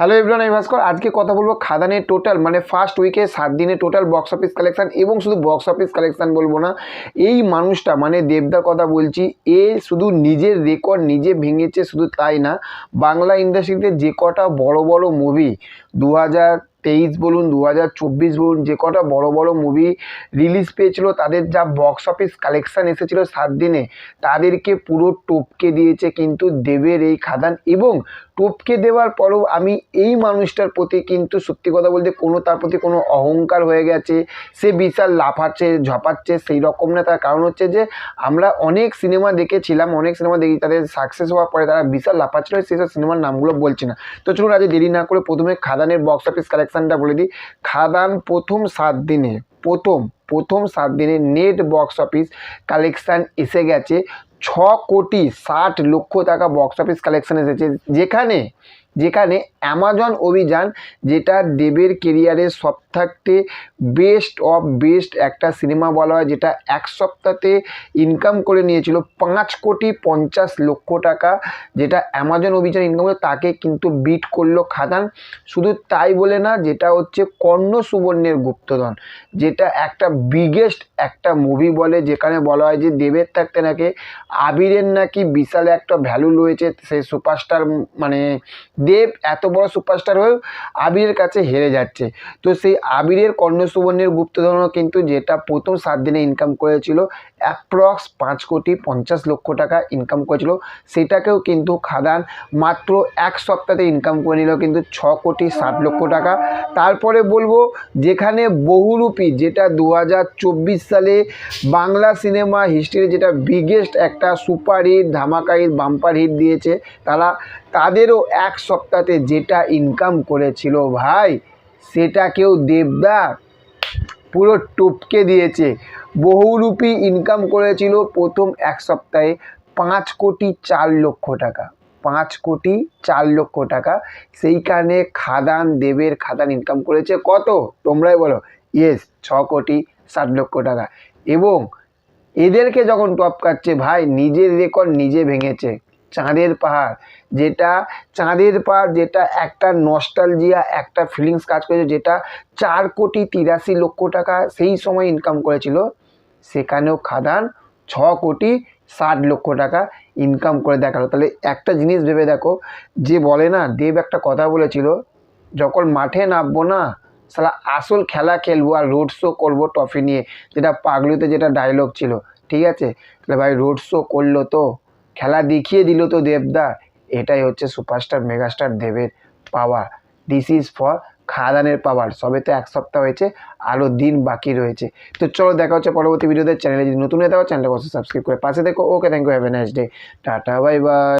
Hello everyone আমি ভাস্কর আজকে কথা বলব খাদানের টোটাল মানে ফার্স্ট উইকে সাত দিনে টোটাল বক্স অফিস কালেকশান এবং শুধু বক্স অফিস কালেকশান বলব না, এই মানুষটা মানে দেবদা কথা বলছি, এ শুধু নিজের রেকর্ড নিজে ভেঙেছে শুধু তাই না, বাংলা ইন্ডাস্ট্রিতে যে কটা বড় বড় মুভি দু হাজার তেইশ বলুন দু হাজার চব্বিশ বলুন, যে কটা বড় বড় মুভি রিলিজ পেয়েছিল, তাদের যা বক্স অফিস কালেকশান এসেছিল সাত দিনে, তাদেরকে পুরো টপকে দিয়েছে কিন্তু দেবের এই খাদান এবং টপকে দেওয়ার পরেও আমি এই মানুষটার প্রতি কিন্তু সত্যি কথা বলতে কোনো তার প্রতি কোনো অহংকার হয়ে গেছে। সে বিশাল লাফাচ্ছে, ঝপাচ্ছে, সেই রকম না। তার কারণ হচ্ছে যে আমরা অনেক সিনেমা দেখেছিলাম, অনেক সিনেমা দেখি, তাদের সাকসেস হওয়ার পরে তারা বিশাল লাফাচ্ছিল, সেসব সিনেমার নামগুলো বলছি না। তো চলুন, আজ দেরি না করে প্রথমে খাদানের বক্স অফিস কালেকশানটা বলে দিই। খাদান প্রথম সাত দিনে, প্রথম প্রথম সাত দিনে নেট বক্স অফিস কালেকশান এসে গেছে। ছ কোটি ষাট লক্ষ টাকা বক্স অফিস কালেকশান এসেছে। যেখানে যেখানে অ্যামাজন অভিযান যেটা দেবের কেরিয়ারের সব থাকতে বেস্ট অফ বেস্ট একটা সিনেমা বলা হয়, যেটা এক সপ্তাহতে ইনকাম করে নিয়েছিল পাঁচ কোটি পঞ্চাশ লক্ষ টাকা, যেটা অ্যামাজন অভিযান ইনকাম করে তাকে কিন্তু বিট করল খাদান। শুধু তাই বলে না, যেটা হচ্ছে কর্ণ সুবর্ণের গুপ্তধন, যেটা একটা বিগেস্ট একটা মুভি বলে, যেখানে বলা হয় যে দেবের থাকতে নাকি আবিরের নাকি বিশাল একটা ভ্যালু রয়েছে সেই সুপারস্টার মানে দেব এত বড় সুপারস্টার হয়েও আবিরের কাছে হেরে যাচ্ছে। তো সেই আবিরের কর্ণ সুবর্ণের গুপ্তধনও কিন্তু যেটা প্রথম সাত দিনে ইনকাম করেছিল অ্যাপ্রক্স পাঁচ কোটি পঞ্চাশ লক্ষ টাকা ইনকাম করেছিল। সেটাকেও কিন্তু খাদান মাত্র এক সপ্তাহে ইনকাম করে নিল কিন্তু ছ কোটি ষাট লক্ষ টাকা। তারপরে বলব, যেখানে বহুরূপী যেটা দু হাজার চব্বিশ সালে বাংলা সিনেমা হিস্ট্রির যেটা বিগেস্ট একটা সুপার হিট ধামাকা হিট বাম্পার হিট দিয়েছে, তারা তাদেরও এক সপ্তাহে যেটা ইনকাম করেছিল। ভাই সেটাকেও দেবদা পুরো টপকে দিয়েছে। বহুরূপী ইনকাম করেছিল প্রথম এক সপ্তাহে পাঁচ কোটি চার লক্ষ টাকা। পাঁচ কোটি চার লক্ষ টাকা। সেইখানে খাদান, দেবের খাদান ইনকাম করেছে কত? তোমরাই বলো। ইয়েস ছ কোটি ষাট লক্ষ টাকা। এবং এদেরকে যখন টপকাচ্ছে ভাই, নিজের রেকর্ড নিজে ভেঙেছে। চাঁদের পাহাড়, যেটা চাঁদের পাহাড়, যেটা একটা নস্টালজিয়া একটা ফিলিংস কাজ করেছে, যেটা চার কোটি তিরাশি লক্ষ টাকা সেই সময় ইনকাম করেছিল, সেখানেও খাদান ছ কোটি ষাট লক্ষ টাকা ইনকাম করে দেখাল। তাহলে একটা জিনিস ভেবে দেখো, যে বলে না, দেব একটা কথা বলেছিল, যখন মাঠে নামবো না সালা আসল খেলা খেলব আর রোড শো করব ট্রফি নিয়ে, যেটা পাগলুতে যেটা ডায়লগ ছিল, ঠিক আছে? তাহলে ভাই রোড শো করল তো। খেলা দেখিয়ে দিল তো দেবদা। এটাই হচ্ছে সুপারস্টার মেগাস্টার দেবের পাওয়ার দিস ইজ ফর খাদানের পাওয়ার সবে তো এক সপ্তাহ হয়েছে, আরও দিন বাকি রয়েছে। তো চলো দেখা হচ্ছে পরবর্তী ভিডিওতে চ্যানেলে যদি নতুন হয়ে থাকো চ্যানেলটা অবশ্যই সাবস্ক্রাইব করে পাশে দেখো okay thank you have a nice day tata bye bye